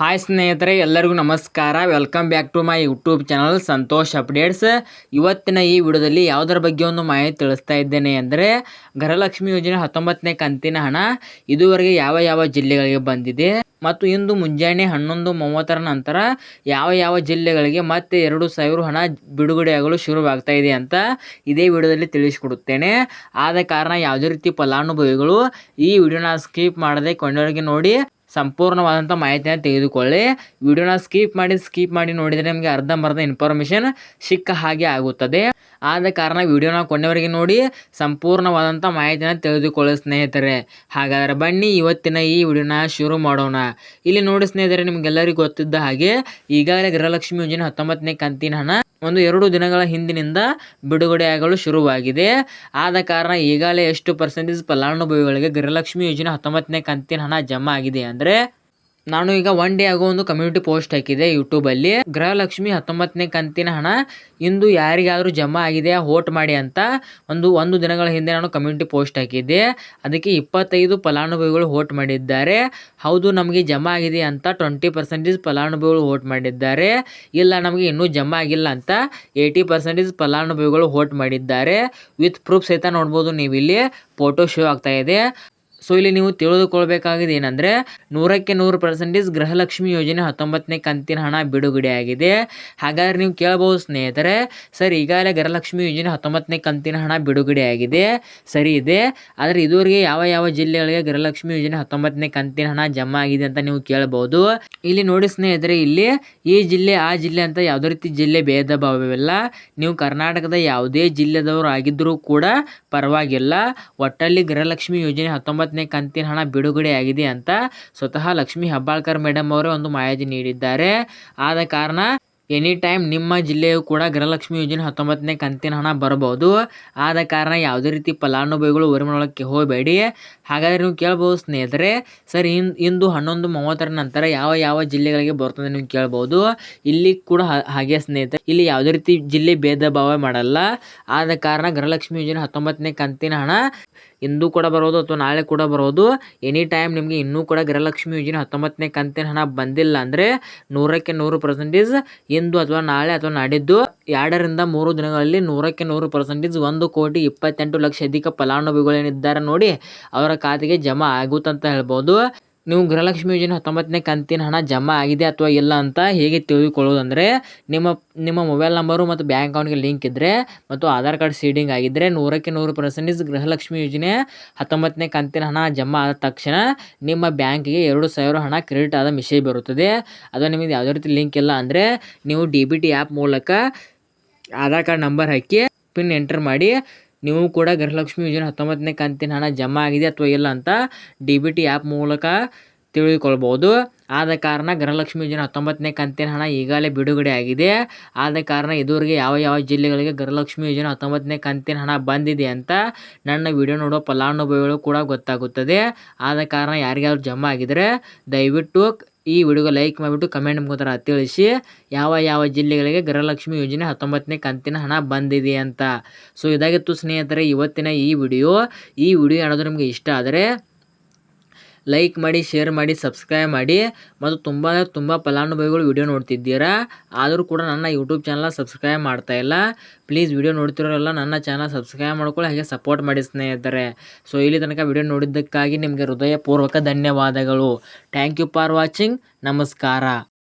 Hi ಸ್ನೇಹಿತರೆ, ಎಲ್ಲರಿಗೂ ನಮಸ್ಕಾರ. Welcome back to my YouTube channel Santosh updates ಇವತ್ತಿನ ಈ ವಿಡಿಯೋದಲ್ಲಿ ಯಾವುದರ ಬಗ್ಗೆ ಒಂದು ಮಾಹಿತಿ ತಿಳಿಸ್ತಾ ಇದ್ದೇನೆ ಅಂದರೆ ಗೃಹಲಕ್ಷ್ಮಿ ಯೋಜನೆ ಹತ್ತೊಂಬತ್ತನೇ ಕಂತಿನ ಹಣ ಇದುವರೆಗೆ ಯಾವ ಯಾವ ಜಿಲ್ಲೆಗಳಿಗೆ ಬಂದಿದೆ ಮತ್ತು ಇಂದು ಮುಂಜಾನೆ ಹನ್ನೊಂದು ಮೂವತ್ತರ ನಂತರ ಯಾವ ಯಾವ ಜಿಲ್ಲೆಗಳಿಗೆ ಮತ್ತೆ ಎರಡು ಸಾವಿರ ಹಣ ಬಿಡುಗಡೆಯಾಗಲು ಶುರುವಾಗ್ತಾ ಇದೆ ಅಂತ ಇದೇ ವಿಡಿಯೋದಲ್ಲಿ ತಿಳಿಸಿಕೊಡುತ್ತೇನೆ. ಆದ ಕಾರಣ ಯಾವುದೇ ರೀತಿ ಫಲಾನುಭವಿಗಳು ಈ ವಿಡಿಯೋನ ಸ್ಕಿಪ್ ಮಾಡದೆ ಕೊಂಡೊಳಗೆ ನೋಡಿ ಸಂಪೂರ್ಣವಾದಂಥ ಮಾಹಿತಿಯನ್ನು ತೆಗೆದುಕೊಳ್ಳಿ. ವಿಡಿಯೋನ ಸ್ಕಿಪ್ ಮಾಡಿ ಸ್ಕಿಪ್ ಮಾಡಿ ನೋಡಿದರೆ ನಿಮಗೆ ಅರ್ಧಂಬರ್ಧ ಇನ್ಫಾರ್ಮೇಷನ್ ಸಿಕ್ಕ ಹಾಗೆ ಆಗುತ್ತದೆ. ಆದ ಕಾರಣ ವಿಡಿಯೋನ ಕೊನೆವರೆಗೆ ನೋಡಿ ಸಂಪೂರ್ಣವಾದಂಥ ಮಾಹಿತಿಯನ್ನು ತಿಳಿದುಕೊಳ್ಳಿ ಸ್ನೇಹಿತರೆ. ಹಾಗಾದರೆ ಬನ್ನಿ ಇವತ್ತಿನ ಈ ವಿಡಿಯೋನ ಶುರು ಮಾಡೋಣ. ಇಲ್ಲಿ ನೋಡಿ ಸ್ನೇಹಿತರೆ, ನಿಮಗೆಲ್ಲರಿಗೂ ಗೊತ್ತಿದ್ದ ಹಾಗೆ ಈಗಾಗಲೇ ಗೃಹಲಕ್ಷ್ಮಿ ಯೋಜನೆ ಹತ್ತೊಂಬತ್ತನೇ ಕಂತಿನ ಹಣ ಒಂದು ಎರಡು ದಿನಗಳ ಹಿಂದಿನಿಂದ ಬಿಡುಗಡೆಯಾಗಲು ಶುರುವಾಗಿದೆ. ಆದ ಕಾರಣ ಈಗಾಗಲೇ ಎಷ್ಟು ಪರ್ಸೆಂಟೇಜ್ ಫಲಾನುಭವಿಗಳಿಗೆ ಗೃಹಲಕ್ಷ್ಮಿ ಯೋಜನೆ ಹತ್ತೊಂಬತ್ತನೇ ಕಂತಿನ ಹಣ ಜಮಾ ಆಗಿದೆ ಅಂದರೆ ನಾನು ಈಗ ಒನ್ ಡೇ ಆಗೋ ಒಂದು ಕಮ್ಯುನಿಟಿ ಪೋಸ್ಟ್ ಹಾಕಿದೆ ಯೂಟ್ಯೂಬಲ್ಲಿ ಗೃಹಲಕ್ಷ್ಮಿ ಹತ್ತೊಂಬತ್ತನೇ ಕಂತಿನ ಹಣ ಇಂದು ಯಾರಿಗಾದರೂ ಜಮಾ ಆಗಿದೆ ಹೋಟ್ ಮಾಡಿ ಅಂತ ಒಂದು ಒಂದು ದಿನಗಳ ಹಿಂದೆ ನಾನು ಕಮ್ಯುನಿಟಿ ಪೋಸ್ಟ್ ಹಾಕಿದ್ದೆ. ಅದಕ್ಕೆ ಇಪ್ಪತ್ತೈದು ಫಲಾನುಭವಿಗಳು ಹೋಟ್ ಮಾಡಿದ್ದಾರೆ. ಹೌದು, ನಮಗೆ ಜಮಾ ಆಗಿದೆ ಅಂತ ಟ್ವೆಂಟಿ ಪರ್ಸೆಂಟೇಜ್ ಫಲಾನುಭವಿಗಳು ಹೋಟ್ ಮಾಡಿದ್ದಾರೆ. ಇಲ್ಲ, ನಮಗೆ ಇನ್ನೂ ಜಮಾ ಆಗಿಲ್ಲ ಅಂತ ಏಯ್ಟಿ ಪರ್ಸೆಂಟೇಜ್ ಫಲಾನುಭವಿಗಳು ಹೋಟ್ ಮಾಡಿದ್ದಾರೆ. ವಿತ್ ಪ್ರೂಫ್ ಸಹಿತ ನೋಡ್ಬೋದು ನೀವು ಇಲ್ಲಿ ಫೋಟೋ ಶೋ ಆಗ್ತಾ ಇದೆ. ಸೊ ಇಲ್ಲಿ ನೀವು ತಿಳಿದುಕೊಳ್ಬೇಕಾಗಿದೆ ಏನಂದ್ರೆ ನೂರಕ್ಕೆ ನೂರು ಪರ್ಸೆಂಟೇಜ್ ಗೃಹಲಕ್ಷ್ಮಿ ಯೋಜನೆ ಹತ್ತೊಂಬತ್ತನೇ ಕಂತಿನ ಹಣ ಬಿಡುಗಡೆ ಆಗಿದೆ. ಹಾಗಾದ್ರೆ ನೀವು ಕೇಳಬಹುದು ಸ್ನೇಹಿತರೆ, ಸರ್ ಈಗಾಗಲೇ ಗೃಹಲಕ್ಷ್ಮಿ ಯೋಜನೆ ಹತ್ತೊಂಬತ್ತನೇ ಕಂತಿನ ಹಣ ಬಿಡುಗಡೆ ಆಗಿದೆ. ಸರಿ ಇದೆ. ಆದರೆ ಇದುವರೆಗೆ ಯಾವ ಯಾವ ಜಿಲ್ಲೆಗಳಿಗೆ ಗೃಹಲಕ್ಷ್ಮಿ ಯೋಜನೆ ಹತ್ತೊಂಬತ್ತನೇ ಕಂತಿನ ಹಣ ಜಮಾ ಆಗಿದೆ ಅಂತ ನೀವು ಕೇಳಬಹುದು. ಇಲ್ಲಿ ನೋಡಿ ಸ್ನೇಹಿತರೆ, ಇಲ್ಲಿ ಈ ಜಿಲ್ಲೆ, ಆ ಜಿಲ್ಲೆ ಅಂತ ಯಾವುದೇ ರೀತಿ ಜಿಲ್ಲೆ ಭೇದ ಭಾವವಿಲ್ಲ. ನೀವು ಕರ್ನಾಟಕದ ಯಾವುದೇ ಜಿಲ್ಲೆದವರು ಆಗಿದ್ದರೂ ಕೂಡ ಪರವಾಗಿಲ್ಲ. ಒಟ್ಟಲ್ಲಿ ಗೃಹಲಕ್ಷ್ಮಿ ಯೋಜನೆ ಹತ್ತೊಂಬತ್ತನೇ ಕಂತಿನ ಹಣ ಬಿಡುಗಡೆ ಆಗಿದೆ ಅಂತ ಸ್ವತಃ ಲಕ್ಷ್ಮೀ ಹೆಬ್ಬಾಳ್ಕರ್ ಮೇಡಮ್ ಅವರೇ ಒಂದು ಮಾಹಿತಿ ನೀಡಿದ್ದಾರೆ. ಆದ ಕಾರಣ ಎನಿ ಟೈಮ್ ನಿಮ್ಮ ಜಿಲ್ಲೆಯು ಕೂಡ ಗೃಹಲಕ್ಷ್ಮಿ ಯೋಜನೆ ಹತ್ತೊಂಬತ್ತನೇ ಕಂತಿನ ಹಣ ಬರಬಹುದು. ಆದ ಕಾರಣ ಯಾವುದೇ ರೀತಿ ಫಲಾನುಭವಿಗಳು ಒಳಕ್ಕೆ ಹೋಗಬೇಡಿ. ಹಾಗಾದರೆ ನೀವು ಕೇಳ್ಬೋದು ಸ್ನೇಹಿತರೆ, ಸರ್ ಇಂದು ಹನ್ನೊಂದು ಮೂವತ್ತರ ನಂತರ ಯಾವ ಯಾವ ಜಿಲ್ಲೆಗಳಿಗೆ ಬರ್ತದೆ ನೀವು ಕೇಳ್ಬೋದು. ಇಲ್ಲಿ ಕೂಡ ಹಾಗೆ ಸ್ನೇಹಿತರೆ, ಇಲ್ಲಿ ಯಾವುದೇ ರೀತಿ ಜಿಲ್ಲೆ ಭೇದ ಭಾವ ಮಾಡಲ್ಲ. ಆದ ಕಾರಣ ಗೃಹಲಕ್ಷ್ಮಿ ಯೋಜನೆ ಹತ್ತೊಂಬತ್ತನೇ ಕಂತಿನ ಹಣ ಇಂದು ಕೂಡ ಬರೋದು ಅಥವಾ ನಾಳೆ ಕೂಡ ಬರೋದು ಎನಿ ಟೈಮ್ ನಿಮಗೆ ಇನ್ನೂ ಕೂಡ ಗೃಹಲಕ್ಷ್ಮಿ ಯೋಜನೆ ಹತ್ತೊಂಬತ್ತನೇ ಕಂತಿನ ಹಣ ಬಂದಿಲ್ಲ ಅಂದರೆ ನೂರಕ್ಕೆ ನೂರು ಪರ್ಸೆಂಟೇಜ್ ಇಂದು ಅಥವಾ ನಾಳೆ ಅಥವಾ ನಾಡಿದ್ದು ಎರಡರಿಂದ ಮೂರು ದಿನಗಳಲ್ಲಿ ನೂರಕ್ಕೆ ನೂರು ಪರ್ಸೆಂಟೇಜ್ ಒಂದು ಕೋಟಿ ಇಪ್ಪತ್ತೆಂಟು ಲಕ್ಷ ಅಧಿಕ ಫಲಾನುಭವಿಗಳೇನಿದ್ದಾರೆ ನೋಡಿ ಅವರ ಖಾತೆಗೆ ಜಮಾ ಆಗುತ್ತಂತ ಹೇಳ್ಬೋದು. ನೀವು ಗೃಹಲಕ್ಷ್ಮಿ ಯೋಜನೆ ಹತ್ತೊಂಬತ್ತನೇ ಕಂತಿನ ಹಣ ಜಮಾ ಆಗಿದೆ ಅಥವಾ ಇಲ್ಲ ಅಂತ ಹೇಗೆ ತಿಳಿದುಕೊಳ್ಳೋದಂದರೆ ನಿಮ್ಮ ನಿಮ್ಮ ಮೊಬೈಲ್ ನಂಬರು ಮತ್ತು ಬ್ಯಾಂಕ್ ಅಕೌಂಟ್ಗೆ ಲಿಂಕ್ ಇದ್ದರೆ ಮತ್ತು ಆಧಾರ್ ಕಾರ್ಡ್ ಸೀಡಿಂಗ್ ಆಗಿದ್ದರೆ ನೂರಕ್ಕೆ ನೂರು ಪರ್ಸೆಂಟೇಜ್ ಗೃಹಲಕ್ಷ್ಮಿ ಯೋಜನೆ ಹತ್ತೊಂಬತ್ತನೇ ಕಂತಿನ ಹಣ ಜಮಾ ಆದ ತಕ್ಷಣ ನಿಮ್ಮ ಬ್ಯಾಂಕಿಗೆ ಎರಡು ಸಾವಿರ ಹಣ ಕ್ರೆಡಿಟ್ ಆದ ಮೆಸೇಜ್ ಬರುತ್ತದೆ. ಅದು ನಿಮಗೆ ಯಾವುದೇ ರೀತಿ ಲಿಂಕ್ ಇಲ್ಲ ಅಂದರೆ ನೀವು ಡಿ ಬಿ ಟಿ ಆ್ಯಪ್ ಮೂಲಕ ಆಧಾರ್ ಕಾರ್ಡ್ ನಂಬರ್ ಹಾಕಿ ಪಿನ್ ಎಂಟರ್ ಮಾಡಿ ನೀವು ಕೂಡ ಗೃಹಲಕ್ಷ್ಮಿ ಯೋಜನೆ ಹತ್ತೊಂಬತ್ತನೇ ಕಂತಿನ ಹಣ ಜಮಾ ಆಗಿದೆ ಅಥವಾ ಇಲ್ಲ ಅಂತ ಡಿ ಬಿ ಟಿ ಆ್ಯಪ್ ಮೂಲಕ ತಿಳಿದುಕೊಳ್ಬೋದು. ಆದ ಕಾರಣ ಗೃಹಲಕ್ಷ್ಮಿ ಯೋಜನೆ ಹತ್ತೊಂಬತ್ತನೇ ಕಂತಿನ ಹಣ ಈಗಾಗಲೇ ಬಿಡುಗಡೆ ಆಗಿದೆ. ಆದ ಕಾರಣ ಇದುವರೆಗೆ ಯಾವ ಯಾವ ಜಿಲ್ಲೆಗಳಿಗೆ ಗೃಹಲಕ್ಷ್ಮಿ ಯೋಜನೆ ಹತ್ತೊಂಬತ್ತನೇ ಕಂತಿನ ಹಣ ಬಂದಿದೆ ಅಂತ ನನ್ನ ವಿಡಿಯೋ ನೋಡೋ ಫಲಾನುಭವಿಗಳು ಕೂಡ ಗೊತ್ತಾಗುತ್ತದೆ. ಆದ ಕಾರಣ ಯಾರಿಗಾದ್ರೂ ಜಮಾ ಆಗಿದರೆ ದಯವಿಟ್ಟು ಈ ವಿಡಿಯೋ ಲೈಕ್ ಮಾಡಿಬಿಟ್ಟು ಕಮೆಂಟ್ ಮುಖಾಂತರ ತಿಳಿಸಿ ಯಾವ ಯಾವ ಜಿಲ್ಲೆಗಳಿಗೆ ಗೃಹಲಕ್ಷ್ಮಿ ಯೋಜನೆ ಹತ್ತೊಂಬತ್ತನೇ ಕಂತಿನ ಹಣ ಬಂದಿದೆ ಅಂತ. ಸೊ ಇದಾಗಿತ್ತು ಸ್ನೇಹಿತರೆ, ಇವತ್ತಿನ ಈ ವಿಡಿಯೋ. ಈ ವಿಡಿಯೋ ಏನಾದರೂ ನಿಮಗೆ ಇಷ್ಟ ಆದರೆ ಲೈಕ್ ಮಾಡಿ ಶೇರ್ ಮಾಡಿ ಸಬ್ಸ್ಕ್ರೈಬ್ ಮಾಡಿ ಮತ್ತು ತುಂಬ ತುಂಬ ಫಲಾನುಭವಿಗಳು ವಿಡಿಯೋ ನೋಡ್ತಿದ್ದೀರಾ. ಆದರೂ ಕೂಡ ನನ್ನ ಯೂಟ್ಯೂಬ್ ಚಾನಲ್ ಸಬ್ಸ್ಕ್ರೈಬ್ ಮಾಡ್ತಾ ಇಲ್ಲ. ಪ್ಲೀಸ್ ವಿಡಿಯೋ ನೋಡ್ತಿರೋರೆಲ್ಲ ನನ್ನ ಚಾನಲ್ ಸಬ್ಸ್ಕ್ರೈಬ್ ಮಾಡ್ಕೊಳ್ಳಿ, ಹಾಗೆ ಸಪೋರ್ಟ್ ಮಾಡಿ ಸ್ನೇಹಿತರೆ. ಸೊ ಇಲ್ಲಿ ತನಕ ವಿಡಿಯೋ ನೋಡಿದ್ದಕ್ಕಾಗಿ ನಿಮಗೆ ಹೃದಯಪೂರ್ವಕ ಧನ್ಯವಾದಗಳು. ಥ್ಯಾಂಕ್ ಯು ಫಾರ್ ವಾಚಿಂಗ್ ನಮಸ್ಕಾರ.